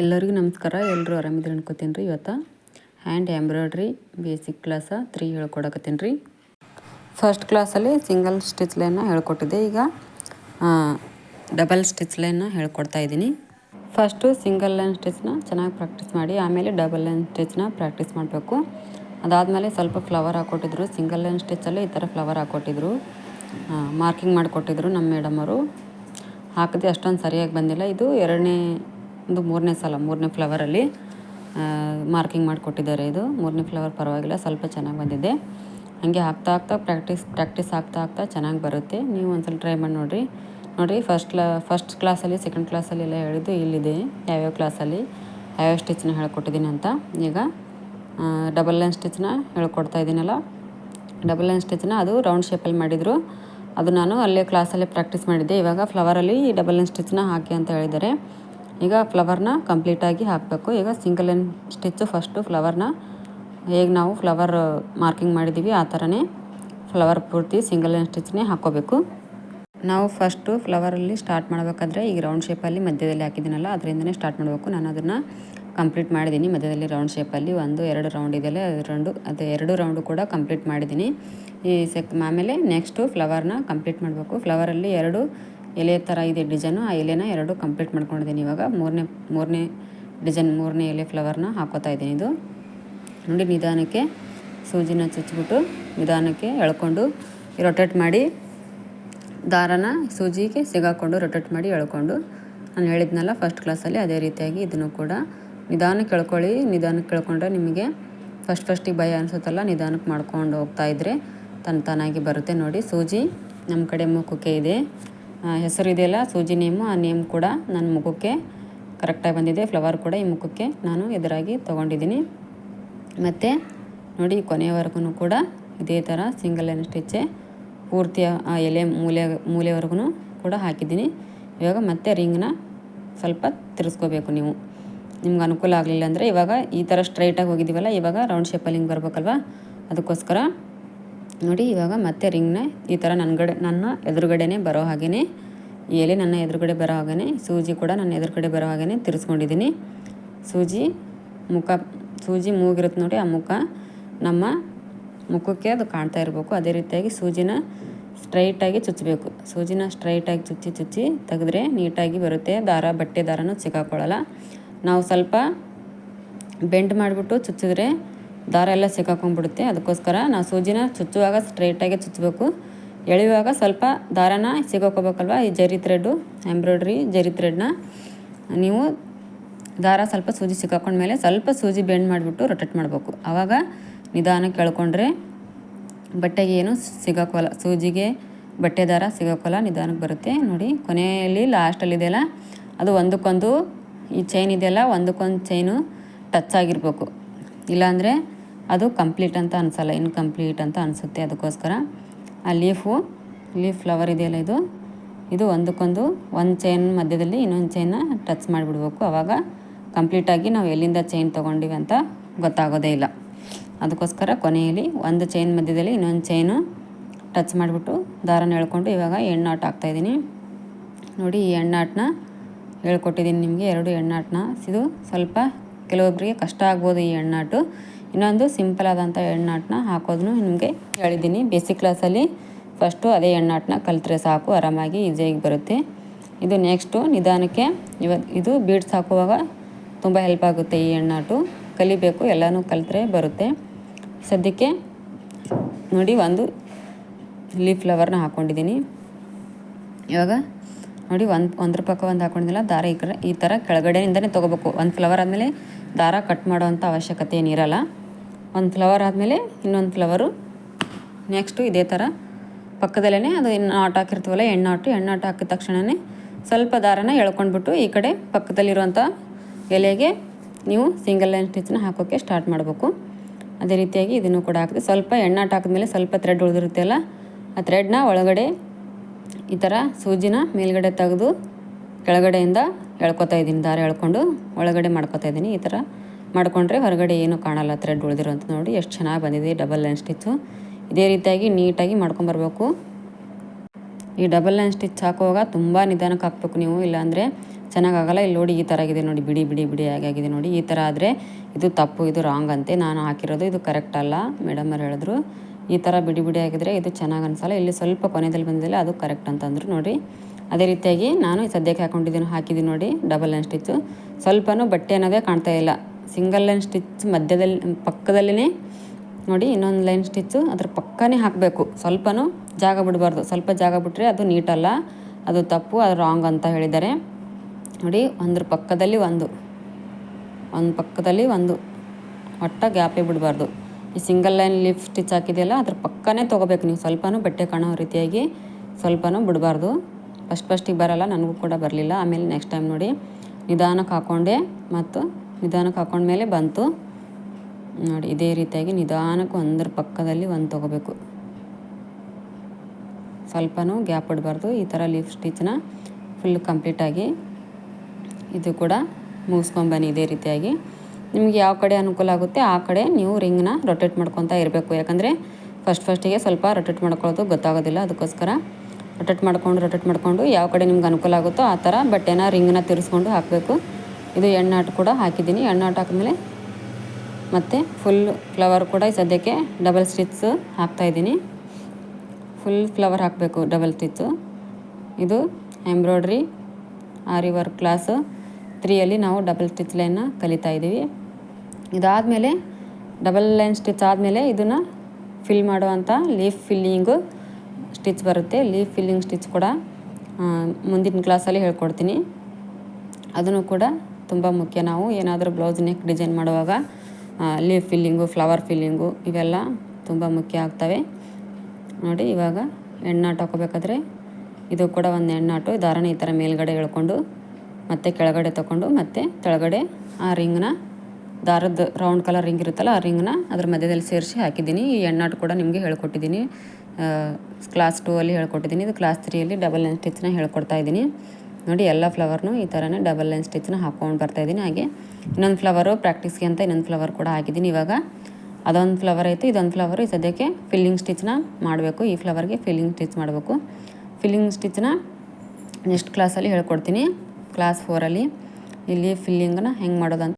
ಎಲ್ಲರಿಗೂ ನಮಸ್ಕಾರ ಎಲ್ಲರೂ ಆರಾಮಿದ್ರೆ ಅನ್ಕೋತೀನಿ ರೀ ಇವತ್ತು? Hand embroidery basic class three ಹೇಳ್ಕೊಡಕತ್ತೀನಿ ರೀ. ಫಸ್ಟ್ ಕ್ಲಾಸಲ್ಲಿ ಸಿಂಗಲ್ ಸ್ಟಿಚ್ ಲೈನ್ನ ಹೇಳ್ಕೊಟ್ಟಿದ್ದೆ ಈಗ ಡಬಲ್ ಸ್ಟಿಚ್ ಲೈನ್ನ ಹೇಳ್ಕೊಡ್ತಾ ಇದ್ದೀನಿ. ಫಸ್ಟು ಸಿಂಗಲ್ ಲೈನ್ ಸ್ಟಿಚ್ನ ಚೆನ್ನಾಗಿ ಪ್ರಾಕ್ಟೀಸ್ ಮಾಡಿ, ಆಮೇಲೆ ಡಬಲ್ ಲೈನ್ ಸ್ಟಿಚ್ನ ಪ್ರಾಕ್ಟೀಸ್ ಮಾಡಬೇಕು. ಅದಾದಮೇಲೆ ಸ್ವಲ್ಪ ಫ್ಲವರ್ ಹಾಕ್ಕೊಟ್ಟಿದ್ರು ಸಿಂಗಲ್ ಲೈನ್ ಸ್ಟಿಚ್ಚಲ್ಲಿ ಈ ಥರ ಫ್ಲವರ್ ಹಾಕ್ಕೊಟ್ಟಿದ್ರು ಮಾರ್ಕಿಂಗ್ ಮಾಡಿಕೊಟ್ಟಿದ್ರು ನಮ್ಮ ಮೇಡಮ್ ಅವರು. ಹಾಕದೆ ಅಷ್ಟೊಂದು ಸರಿಯಾಗಿ ಬಂದಿಲ್ಲ, ಇದು ಎರಡನೇ ಒಂದು ಮೂರನೇ ಸಲ, ಮೂರನೇ ಫ್ಲವರಲ್ಲಿ ಮಾರ್ಕಿಂಗ್ ಮಾಡಿಕೊಟ್ಟಿದ್ದಾರೆ ಇದು. ಮೂರನೇ ಫ್ಲವರ್ ಪರವಾಗಿಲ್ಲ, ಸ್ವಲ್ಪ ಚೆನ್ನಾಗಿ ಬಂದಿದೆ. ಹಾಗೆ ಹಾಕ್ತಾ ಹಾಕ್ತಾ ಪ್ರಾಕ್ಟೀಸ್ ಪ್ರಾಕ್ಟೀಸ್ ಆಗ್ತಾ ಆಗ್ತಾ ಚೆನ್ನಾಗಿ ಬರುತ್ತೆ. ನೀವು ಒಂದ್ಸಲ ಟ್ರೈ ಮಾಡಿ ನೋಡಿರಿ. ನೋಡಿರಿ ಫಸ್ಟ್ ಕ್ಲಾ ಫಸ್ಟ್ ಕ್ಲಾಸಲ್ಲಿ ಸೆಕೆಂಡ್ ಕ್ಲಾಸಲ್ಲಿ ಎಲ್ಲ ಹೇಳಿದ್ದು ಇಲ್ಲಿದೆ, ಯಾವ್ಯಾವ ಕ್ಲಾಸಲ್ಲಿ ಯಾವ್ಯಾವ ಸ್ಟಿಚ್ನ ಹೇಳ್ಕೊಟ್ಟಿದ್ದೀನಿ ಅಂತ. ಈಗ ಡಬಲ್ ಲೈನ್ ಸ್ಟಿಚ್ನ ಹೇಳ್ಕೊಡ್ತಾ ಇದ್ದೀನಲ್ಲ. ಡಬಲ್ ಲೈನ್ ಸ್ಟಿಚ್ನ ಅದು ರೌಂಡ್ ಶೇಪಲ್ಲಿ ಮಾಡಿದರು. ಅದು ನಾನು ಅಲ್ಲೇ ಕ್ಲಾಸಲ್ಲೇ ಪ್ರಾಕ್ಟೀಸ್ ಮಾಡಿದ್ದೆ. ಇವಾಗ ಫ್ಲವರಲ್ಲಿ ಡಬಲ್ ಲೈನ್ ಸ್ಟಿಚ್ನ ಹಾಕಿ ಅಂತ ಹೇಳಿದ್ದಾರೆ. ಈಗ ಫ್ಲವರ್ನ ಕಂಪ್ಲೀಟಾಗಿ ಹಾಕಬೇಕು. ಈಗ ಸಿಂಗಲ್ ಲೈನ್ ಸ್ಟಿಚ್ಚು ಫಸ್ಟು ಫ್ಲವರ್ನ ಹೇಗೆ ನಾವು ಫ್ಲವರ್ ಮಾರ್ಕಿಂಗ್ ಮಾಡಿದ್ದೀವಿ ಆ ಥರನೇ ಫ್ಲವರ್ ಪೂರ್ತಿ ಸಿಂಗಲ್ ಲೈನ್ ಸ್ಟಿಚ್ನೇ ಹಾಕ್ಕೋಬೇಕು. ನಾವು ಫಸ್ಟು ಫ್ಲವರಲ್ಲಿ ಸ್ಟಾರ್ಟ್ ಮಾಡಬೇಕಾದ್ರೆ ಈಗ ರೌಂಡ್ ಶೇಪಲ್ಲಿ ಮಧ್ಯದಲ್ಲಿ ಹಾಕಿದ್ದೀನಲ್ಲ, ಅದರಿಂದನೇ ಸ್ಟಾರ್ಟ್ ಮಾಡಬೇಕು. ನಾನು ಅದನ್ನು ಕಂಪ್ಲೀಟ್ ಮಾಡಿದ್ದೀನಿ. ಮಧ್ಯದಲ್ಲಿ ರೌಂಡ್ ಶೇಪಲ್ಲಿ ಒಂದು, ಎರಡು ರೌಂಡ್ ಇದೆಯಲ್ಲ ರೌಂಡು ಅದು ಎರಡು ರೌಂಡು ಕೂಡ ಕಂಪ್ಲೀಟ್ ಮಾಡಿದ್ದೀನಿ. ಈ ಸೆಕ್ ಆಮೇಲೆ ನೆಕ್ಸ್ಟು ಫ್ಲವರ್ನ ಕಂಪ್ಲೀಟ್ ಮಾಡಬೇಕು. ಫ್ಲವರಲ್ಲಿ ಎರಡು ಎಲೆ ಥರ ಇದೆ ಡಿಸೈನು. ಆ ಎಲೆನ ಎರಡು ಕಂಪ್ಲೀಟ್ ಮಾಡ್ಕೊಂಡಿದ್ದೀನಿ ಇವಾಗ. ಮೂರನೇ ಮೂರನೇ ಡಿಸೈನ್, ಮೂರನೇ ಎಲೆ ಫ್ಲವರ್ನ ಹಾಕೋತಾ ಇದ್ದೀನಿ ಇದು. ನೋಡಿ, ನಿಧಾನಕ್ಕೆ ಸೂಜಿನ ಚುಚ್ಚಿಬಿಟ್ಟು ನಿಧಾನಕ್ಕೆ ಎಳ್ಕೊಂಡು ರೊಟೇಟ್ ಮಾಡಿ ದಾರನ ಸೂಜಿಗೆ ಸಿಗಾಕೊಂಡು ರೊಟೇಟ್ ಮಾಡಿ ಎಳ್ಕೊಂಡು. ನಾನು ಹೇಳಿದ್ನಲ್ಲ ಫಸ್ಟ್ ಕ್ಲಾಸಲ್ಲಿ ಅದೇ ರೀತಿಯಾಗಿ ಇದನ್ನು ಕೂಡ ನಿಧಾನಕ್ಕೆ ಎಳ್ಕೊಳ್ಳಿ. ನಿಧಾನಕ್ಕೆ ಕೇಳ್ಕೊಂಡ್ರೆ ನಿಮಗೆ ಫಸ್ಟ್ ಫಸ್ಟಿಗೆ ಭಯ ಅನಿಸುತ್ತಲ್ಲ, ನಿಧಾನಕ್ಕೆ ಮಾಡ್ಕೊಂಡು ಹೋಗ್ತಾ ಇದ್ದರೆ ತನ್ನ ತಾನಾಗಿ ಬರುತ್ತೆ. ನೋಡಿ, ಸೂಜಿ ನಮ್ಮ ಕಡೆ ಮುಖಕ್ಕೆ ಇದೆ. ಹೆಸರು ಇದೆಯಲ್ಲ, ಸೂಜಿ ನೇಮು, ಆ ನೇಮ್ ಕೂಡ ನನ್ನ ಮುಖಕ್ಕೆ ಕರೆಕ್ಟಾಗಿ ಬಂದಿದೆ ಫ್ಲವರ್ ಕೂಡ ಈ ಮುಖಕ್ಕೆ ನಾನು ಎದುರಾಗಿ ತೊಗೊಂಡಿದ್ದೀನಿ. ಮತ್ತು ನೋಡಿ, ಕೊನೆಯವರೆಗೂ ಕೂಡ ಇದೇ ಥರ ಸಿಂಗಲ್ ಲೈನ್ ಸ್ಟಿಚ್ಚೆ ಪೂರ್ತಿ, ಆ, ಎಲೆ ಮೂಲೆ, ಮೂಲೆವರೆಗೂ ಕೂಡ ಹಾಕಿದ್ದೀನಿ. ಇವಾಗ ಮತ್ತೆ ರಿಂಗ್ನ ಸ್ವಲ್ಪ ತಿರ್ಸ್ಕೋಬೇಕು ನೀವು. ನಿಮ್ಗೆ ಅನುಕೂಲ ಆಗಲಿಲ್ಲ ಅಂದರೆ ಇವಾಗ ಈ ಥರ ಸ್ಟ್ರೈಟಾಗಿ ಹೋಗಿದ್ದೀವಲ್ಲ, ಇವಾಗ ರೌಂಡ್ ಶೇಪಲ್ಲಿ ಹಿಂಗೆ ಬರ್ಬೇಕಲ್ವ? ಅದಕ್ಕೋಸ್ಕರ ನೋಡಿ, ಇವಾಗ ಮತ್ತೆ ರಿಂಗ್ನ ಈ ಥರ ನನ್ಗಡೆ, ನನ್ನ ಎದುರುಗಡೆನೇ ಬರೋ ಹಾಗೆಯೇ ಎಲೆ ನನ್ನ ಎದುರುಗಡೆ ಬರೋ ಹಾಗೆಯೇ ಸೂಜಿ ಕೂಡ ನನ್ನ ಎದುರುಗಡೆ ಬರೋ ಹಾಗೆಯೇ ತಿರ್ಸ್ಕೊಂಡಿದ್ದೀನಿ. ಸೂಜಿ ಮುಖ, ಸೂಜಿ ಮೂಗಿರುತ್ತೆ ನೋಡಿ, ಆ ಮುಖ ನಮ್ಮ ಮುಖಕ್ಕೆ ಅದು ಕಾಣ್ತಾ ಇರಬೇಕು. ಅದೇ ರೀತಿಯಾಗಿ ಸೂಜಿನ ಸ್ಟ್ರೈಟಾಗಿ ಚುಚ್ಚಬೇಕು ಸೂಜಿನ ಸ್ಟ್ರೈಟಾಗಿ ಚುಚ್ಚಿ ಚುಚ್ಚಿ ತೆಗೆದ್ರೆ ನೀಟಾಗಿ ಬರುತ್ತೆ. ದಾರ, ಬಟ್ಟೆ ದಾರನೂ ಸಿಕ್ಕಾಕೊಳ್ಳಲ್ಲ ನಾವು ಸ್ವಲ್ಪ ಬೆಂಡ್ ಮಾಡಿಬಿಟ್ಟು ಚುಚ್ಚಿದ್ರೆ ದಾರ ಎಲ್ಲ ಸಿಕ್ಕಾಕೊಂಡ್ಬಿಡುತ್ತೆ ಅದಕ್ಕೋಸ್ಕರ ನಾವು ಸೂಜಿನ ಚುಚ್ಚುವಾಗ ಸ್ಟ್ರೈಟಾಗಿ ಚುಚ್ಚಬೇಕು. ಎಳೆಯುವಾಗ ಸ್ವಲ್ಪ ದಾರನ ಸಿಗೋಕೋಬೇಕಲ್ವ? ಈ ಜರಿ ಥ್ರೆಡ್ಡು ಎಂಬ್ರಾಯ್ಡ್ರಿ ಜರಿ ಥ್ರೆಡ್ನ ನೀವು ದಾರ ಸ್ವಲ್ಪ ಸೂಜಿ ಸಿಕ್ಕಾಕೊಂಡ್ಮೇಲೆ ಸ್ವಲ್ಪ ಸೂಜಿ ಬೆಂಡ್ ಮಾಡಿಬಿಟ್ಟು ರೊಟೇಟ್ ಮಾಡಬೇಕು. ಆವಾಗ ನಿಧಾನಕ್ಕೆ ಎಳ್ಕೊಂಡ್ರೆ ಬಟ್ಟೆಗೆ ಏನು ಸಿಗೋಕ್ಕಲ್ಲ ಸೂಜಿಗೆ ಬಟ್ಟೆ ದಾರ ಸಿಗೋಕ್ಕಲ್ಲ ನಿಧಾನಕ್ಕೆ ಬರುತ್ತೆ. ನೋಡಿ, ಕೊನೆಯಲ್ಲಿ ಲಾಸ್ಟಲ್ಲಿದೆಯಲ್ಲ ಅದು ಒಂದಕ್ಕೊಂದು ಈ ಚೈನ್ ಇದೆಯಲ್ಲ, ಒಂದಕ್ಕೊಂದು ಚೈನು ಟಚ್ ಆಗಿರಬೇಕು. ಇಲ್ಲಾಂದರೆ ಅದು ಕಂಪ್ಲೀಟ್ ಅಂತ ಅನಿಸಲ್ಲ ಇನ್ಕಂಪ್ಲೀಟ್ ಅಂತ ಅನಿಸುತ್ತೆ ಅದಕ್ಕೋಸ್ಕರ. ಆ ಲೀಫು, ಲೀಫ್ ಫ್ಲವರ್ ಇದೆಯಲ್ಲ ಇದು? ಇದು ಒಂದಕ್ಕೊಂದು, ಒಂದು ಚೈನ್ ಮಧ್ಯದಲ್ಲಿ ಇನ್ನೊಂದು ಚೈನ್ನ ಟಚ್ ಮಾಡಿಬಿಡ್ಬೇಕು. ಆವಾಗ ಕಂಪ್ಲೀಟಾಗಿ ನಾವು ಎಲ್ಲಿಂದ ಚೈನ್ ತೊಗೊಂಡಿವಿ ಅಂತ ಗೊತ್ತಾಗೋದೇ ಇಲ್ಲ. ಅದಕ್ಕೋಸ್ಕರ ಕೊನೆಯಲ್ಲಿ ಒಂದು ಚೈನ್ ಮಧ್ಯದಲ್ಲಿ ಇನ್ನೊಂದು ಚೈನು ಟಚ್ ಮಾಡಿಬಿಟ್ಟು ದಾರನ ಎಳ್ಕೊಂಡು ಇವಾಗ ಎಣ್ಣಾಟ್ ಹಾಕ್ತಾಯಿದ್ದೀನಿ ನೋಡಿ ಈ ಎಣ್ಣಾಟನ್ನ ಹೇಳ್ಕೊಟ್ಟಿದ್ದೀನಿ ನಿಮಗೆ. ಎರಡು ಎಣ್ಣಾಟನ್ನ ಇದು ಸ್ವಲ್ಪ ಕೆಲವೊಬ್ಬರಿಗೆ ಕಷ್ಟ ಆಗ್ಬೋದು ಈ ಎಣ್ಣಾಟು ಇನ್ನೊಂದು ಸಿಂಪಲ್ ಆದಂಥ ಎಣ್ಣಾಟನ ಹಾಕೋದನ್ನು ನಿಮಗೆ ಹೇಳಿದ್ದೀನಿ. ಬೇಸಿಕ್ ಕ್ಲಾಸಲ್ಲಿ ಫಸ್ಟು ಅದೇ ಎಣ್ಣಾಟನ ಕಲಿತ್ರೆ ಸಾಕು, ಆರಾಮಾಗಿ ಈಸಿಯಾಗಿ ಬರುತ್ತೆ. ಇದು ನೆಕ್ಸ್ಟು ನಿಧಾನಕ್ಕೆ ಇವತ್ತು ಇದು ಬೀಡ್ಸ್ ಹಾಕುವಾಗ ತುಂಬ ಹೆಲ್ಪ್ ಆಗುತ್ತೆ ಈ ಎಣ್ಣಾಟು ಕಲಿಬೇಕು, ಎಲ್ಲನೂ ಕಲಿತ್ರೆ ಬರುತ್ತೆ. ಸದ್ಯಕ್ಕೆ ನೋಡಿ ಒಂದು ಲೀಫ್ ಫ್ಲವರ್ನ ಹಾಕ್ಕೊಂಡಿದ್ದೀನಿ ಇವಾಗ ನೋಡಿ ಒಂದು, ಒಂದ್ರ ಪಕ್ಕ ಒಂದು ಹಾಕೊಂಡಿದ್ದಿಲ್ಲ ದಾರ ಈ ಕಡೆ, ಈ ಥರ ಕೆಳಗಡೆಯಿಂದನೇ ತೊಗೋಬೇಕು. ಒಂದು ಫ್ಲವರ್ ಆದಮೇಲೆ ದಾರ ಕಟ್ ಮಾಡೋವಂಥ ಅವಶ್ಯಕತೆ ಏನಿರಲ್ಲ. ಒಂದು ಫ್ಲವರ್ ಆದಮೇಲೆ ಇನ್ನೊಂದು ಫ್ಲವರು. ನೆಕ್ಸ್ಟು ಇದೇ ಥರ. ಪಕ್ಕದಲ್ಲೇ ಅದು ಇನ್ನು ಆಟ ಹಾಕಿರ್ತೀವಲ್ಲ, ಎಣ್ಣೆ ಆಟ ಹಾಕಿದ ತಕ್ಷಣವೇ ಸ್ವಲ್ಪ ದಾರನ ಎಳ್ಕೊಂಡ್ಬಿಟ್ಟು ಈ ಕಡೆ ಪಕ್ಕದಲ್ಲಿರುವಂಥ ಎಲೆಗೆ ನೀವು ಸಿಂಗಲ್ ಲೈನ್ ಸ್ಟಿಚ್ನ ಹಾಕೋಕ್ಕೆ ಸ್ಟಾರ್ಟ್ ಮಾಡಬೇಕು. ಅದೇ ರೀತಿಯಾಗಿ ಇದನ್ನು ಕೂಡ ಹಾಕಿದೆ ಸ್ವಲ್ಪ ಎಣ್ಣಾಟು ಹಾಕಿದ್ಮೇಲೆ ಸ್ವಲ್ಪ ಥ್ರೆಡ್ ಉಳಿದಿರುತ್ತೆ ಅಲ್ಲ, ಆ ಥ್ರೆಡ್ನ ಒಳಗಡೆ ಈ ಥರ ಸೂಜಿನ ಮೇಲ್ಗಡೆ ತೆಗೆದು ಕೆಳಗಡೆಯಿಂದ ಎಳ್ಕೊತಾ ಇದ್ದೀನಿ, ದಾರ ಎಳ್ಕೊಂಡು ಒಳಗಡೆ ಮಾಡ್ಕೊತಾ ಇದ್ದೀನಿ ಈ ಥರ. ಮಾಡಿಕೊಂಡ್ರೆ ಹೊರಗಡೆ ಏನೂ ಕಾಣಲ್ಲ ಥ್ರೆಡ್ ಅಂತ ನೋಡಿ ಎಷ್ಟು ಚೆನ್ನಾಗಿ ಬಂದಿದೆ ಡಬಲ್ ಲೈನ್ ಸ್ಟಿಚ್ಚು ಇದೇ ರೀತಿಯಾಗಿ ನೀಟಾಗಿ ಮಾಡ್ಕೊಂಬರ್ಬೇಕು ಈ ಡಬಲ್ ಲೈನ್ ಸ್ಟಿಚ್ ಹಾಕುವಾಗ ತುಂಬ ನಿಧಾನಕ್ಕೆ ಹಾಕ್ಬೇಕು ನೀವು, ಇಲ್ಲಾಂದರೆ ಚೆನ್ನಾಗಾಗಲ್ಲ ಇಲ್ಲಿ ನೋಡಿ ಈ ಥರ ಆಗಿದೆ ನೋಡಿ, ಬಿಡಿ ಬಿಡಿ ಬಿಡಿ ಆಗಿದೆ ನೋಡಿ. ಈ ಥರ ಆದರೆ ಇದು ತಪ್ಪು, ಇದು ರಾಂಗ್ ಅಂತೆ. ನಾನು ಹಾಕಿರೋದು ಇದು ಕರೆಕ್ಟ್ ಅಲ್ಲ ಮೇಡಮ್ ಅವ್ರು ಹೇಳಿದ್ರು. ಈ ಥರ ಬಿಡಿ ಬಿಡಿ ಆಗಿದ್ರೆ ಇದು ಚೆನ್ನಾಗಿ ಅನಿಸಲ್ಲ. ಇಲ್ಲಿ ಸ್ವಲ್ಪ ಕೊನೆಯಲ್ಲಿ ಬಂದಿಲ್ಲ, ಅದು ಕರೆಕ್ಟ್ ಅಂತಂದರು ನೋಡಿ. ಅದೇ ರೀತಿಯಾಗಿ ನಾನು ಸದ್ಯಕ್ಕೆ ಹಾಕೊಂಡಿದ್ದೀನಿ ಹಾಕಿದ್ದೀನಿ ನೋಡಿ ಡಬಲ್ ಲೈನ್ ಸ್ಟಿಚ್ಚು ಸ್ವಲ್ಪನೂ ಬಟ್ಟೆ ಅನ್ನೋದೇ ಕಾಣ್ತಾ ಇಲ್ಲ. ಸಿಂಗಲ್ ಲೈನ್ ಸ್ಟಿಚ್ ಮಧ್ಯದಲ್ಲಿ ಪಕ್ಕದಲ್ಲೇ ನೋಡಿ ಇನ್ನೊಂದು ಲೈನ್ ಸ್ಟಿಚ್ಚು, ಅದ್ರ ಪಕ್ಕನೇ ಹಾಕಬೇಕು. ಸ್ವಲ್ಪನೂ ಜಾಗ ಬಿಡಬಾರ್ದು. ಸ್ವಲ್ಪ ಜಾಗ ಬಿಟ್ಟರೆ ಅದು ನೀಟಲ್ಲ. ಅದು ತಪ್ಪು, ಅದು ರಾಂಗ್ ಅಂತ ಹೇಳಿದ್ದಾರೆ. ನೋಡಿ, ಒಂದ್ರ ಪಕ್ಕದಲ್ಲಿ ಒಂದು. ಒಂದು ಪಕ್ಕದಲ್ಲಿ ಒಂದು. ಒಟ್ಟ ಗ್ಯಾಪೇ ಬಿಡಬಾರ್ದು. ಈ ಸಿಂಗಲ್ ಲೈನ್ ಲಿಫ್ ಸ್ಟಿಚ್ ಹಾಕಿದೆಯಲ್ಲ, ಅದ್ರ ಪಕ್ಕನೇ ತೊಗೋಬೇಕು ನೀವು. ಸ್ವಲ್ಪನೂ ಬಟ್ಟೆ ಕಾಣೋ ರೀತಿಯಾಗಿ ಸ್ವಲ್ಪನೂ ಬಿಡಬಾರ್ದು. ಫಸ್ಟ್ ಫಸ್ಟಿಗೆ ಬರಲ್ಲ, ನನಗೂ ಕೂಡ ಬರಲಿಲ್ಲ. ಆಮೇಲೆ ನೆಕ್ಸ್ಟ್ ಟೈಮ್ ನೋಡಿ, ನಿಧಾನಕ್ಕೆ ಹಾಕ್ಕೊಂಡೆ ಮತ್ತು ನಿಧಾನಕ್ಕೆ ಹಾಕೊಂಡ್ಮೇಲೆ ಬಂತು. ನೋಡಿ, ಇದೇ ರೀತಿಯಾಗಿ ನಿಧಾನಕ್ಕೆ ಒಂದರ ಪಕ್ಕದಲ್ಲಿ ಒಂದು ತೊಗೋಬೇಕು. ಸ್ವಲ್ಪನೂ ಗ್ಯಾಪ್ ಇಡಬಾರ್ದು. ಈ ಥರ ಲೀಫ್ ಸ್ಟಿಚ್ನ ಫುಲ್ ಕಂಪ್ಲೀಟಾಗಿ ಇದು ಕೂಡ ಮುಗಿಸ್ಕೊಂಬನ್ನಿ ಇದೇ ರೀತಿಯಾಗಿ. ನಿಮಗೆ ಯಾವ ಕಡೆ ಅನುಕೂಲ ಆಗುತ್ತೆ ಆ ಕಡೆ ನೀವು ರಿಂಗ್ನ ರೊಟೇಟ್ ಮಾಡ್ಕೊತಾ ಇರಬೇಕು. ಯಾಕಂದರೆ ಫಸ್ಟ್ ಫಸ್ಟಿಗೆ ಸ್ವಲ್ಪ ರೊಟೇಟ್ ಮಾಡ್ಕೊಳ್ಳೋದು ಗೊತ್ತಾಗೋದಿಲ್ಲ. ಅದಕ್ಕೋಸ್ಕರ ರೊಟೇಟ್ ಮಾಡ್ಕೊಂಡು, ರೊಟೇಟ್ ಮಾಡಿಕೊಂಡು ಯಾವ ಕಡೆ ನಿಮ್ಗೆ ಅನುಕೂಲ ಆಗುತ್ತೋ ಆ ಥರ ಬಟ್ಟೆನ ರಿಂಗ್ನ ತಿರ್ಸ್ಕೊಂಡು ಹಾಕಬೇಕು. ಇದು ಎಣ್ಣಾಟು ಕೂಡ ಹಾಕಿದ್ದೀನಿ. ಎಣ್ಣಾಟು ಹಾಕಿದ್ಮೇಲೆ ಮತ್ತು ಫುಲ್ ಫ್ಲವರ್ ಕೂಡ ಈ ಸದ್ಯಕ್ಕೆ ಡಬಲ್ ಸ್ಟಿಚ್ ಹಾಕ್ತಾಯಿದ್ದೀನಿ ಫುಲ್ ಫ್ಲವರ್ ಹಾಕಬೇಕು ಡಬಲ್ ಸ್ಟಿಚ್ಚು ಇದು ಎಂಬ್ರಾಯ್ಡ್ರಿ ಆರಿ ವರ್ಕ್ ಕ್ಲಾಸ್ ತ್ರೀಯಲ್ಲಿ ನಾವು ಡಬಲ್ ಸ್ಟಿಚ್ ಲೈನ್ನ ಕಲಿತಾ ಇದ್ದೀವಿ. ಇದಾದಮೇಲೆ ಡಬಲ್ ಲೈನ್ ಸ್ಟಿಚ್ ಆದಮೇಲೆ ಇದನ್ನು ಫಿಲ್ ಮಾಡುವಂಥ ಲೀಫ್ ಫಿಲ್ಲಿಂಗು ಸ್ಟಿಚ್ ಬರುತ್ತೆ. ಲೀಫ್ ಫಿಲ್ಲಿಂಗ್ ಸ್ಟಿಚ್ ಕೂಡ ಮುಂದಿನ ಕ್ಲಾಸಲ್ಲಿ ಹೇಳ್ಕೊಡ್ತೀನಿ. ಅದನ್ನು ಕೂಡ ತುಂಬ ಮುಖ್ಯ ನಾವು. ಏನಾದರೂ ಬ್ಲೌಸ್, ನೆಕ್ ಡಿಸೈನ್ ಮಾಡುವಾಗ ಲೀಫ್ ಫಿಲ್ಲಿಂಗು, ಫ್ಲವರ್ ಫಿಲ್ಲಿಂಗು ಇವೆಲ್ಲ ತುಂಬ ಮುಖ್ಯ ಆಗ್ತವೆ. ನೋಡಿ, ಇವಾಗ ಎಣ್ಣಾಟು ಹಾಕೋಬೇಕಾದ್ರೆ ಇದು ಕೂಡ ಒಂದು ಹೆಣ್ಣಾಟು ದಾರನ ಈ ಥರ ಮೇಲ್ಗಡೆ ಎಳ್ಕೊಂಡು, ಮತ್ತು ಕೆಳಗಡೆ ತಗೊಂಡು, ಮತ್ತು ಕೆಳಗಡೆ ಆ ರಿಂಗ್ನ ದಾರದ ರೌಂಡ್ ಕಲರ್ ರಿಂಗ್ ಇರುತ್ತಲ್ಲ, ಆ ರಿಂಗ್ನ ಅದ್ರ ಮಧ್ಯದಲ್ಲಿ ಸೇರಿಸಿ ಹಾಕಿದ್ದೀನಿ. ಈ ಎಣ್ಣಾಟು ಕೂಡ ನಿಮಗೆ ಹೇಳ್ಕೊಟ್ಟಿದ್ದೀನಿ. ಕ್ಲಾಸ್ ಟೂ ಅಲ್ಲಿ ಹೇಳ್ಕೊಟ್ಟಿದ್ದೀನಿ. ಇದು ಕ್ಲಾಸ್ ತ್ರೀಯಲ್ಲಿ ಡಬಲ್ ಸ್ಟಿಚ್ನ ಹೇಳ್ಕೊಡ್ತಾ ಇದ್ದೀನಿ. ನೋಡಿ ಎಲ್ಲ ಫ್ಲವರ್ನು ಈ ಥರನೇ ಡಬಲ್ ಲೈನ್ ಸ್ಟಿಚ್ನ ಹಾಕ್ಕೊಂಡು ಬರ್ತಾಯಿದ್ದೀನಿ ಹಾಗೆ ಇನ್ನೊಂದು ಫ್ಲವರು ಪ್ರಾಕ್ಟೀಸ್ಗೆ ಅಂತ ಇನ್ನೊಂದು ಫ್ಲವರ್ ಕೂಡ ಹಾಕಿದ್ದೀನಿ ಇವಾಗ. ಅದೊಂದು ಫ್ಲವರ್ ಆಯಿತು, ಇದೊಂದು ಫ್ಲವರು ಈ ಸದ್ಯಕ್ಕೆ ಫಿಲ್ಲಿಂಗ್ ಸ್ಟಿಚ್ನ ಮಾಡಬೇಕು. ಈ ಫ್ಲವರ್ಗೆ ಫಿಲ್ಲಿಂಗ್ ಸ್ಟಿಚ್ ಮಾಡಬೇಕು. ಫಿಲ್ಲಿಂಗ್ ಸ್ಟಿಚ್ನ ನೆಕ್ಸ್ಟ್ ಕ್ಲಾಸಲ್ಲಿ ಹೇಳ್ಕೊಡ್ತೀನಿ. ಕ್ಲಾಸ್ ಫೋರಲ್ಲಿ ಇಲ್ಲಿ ಫಿಲ್ಲಿಂಗನ್ನ ಹೆಂಗೆ ಮಾಡೋದಂತ.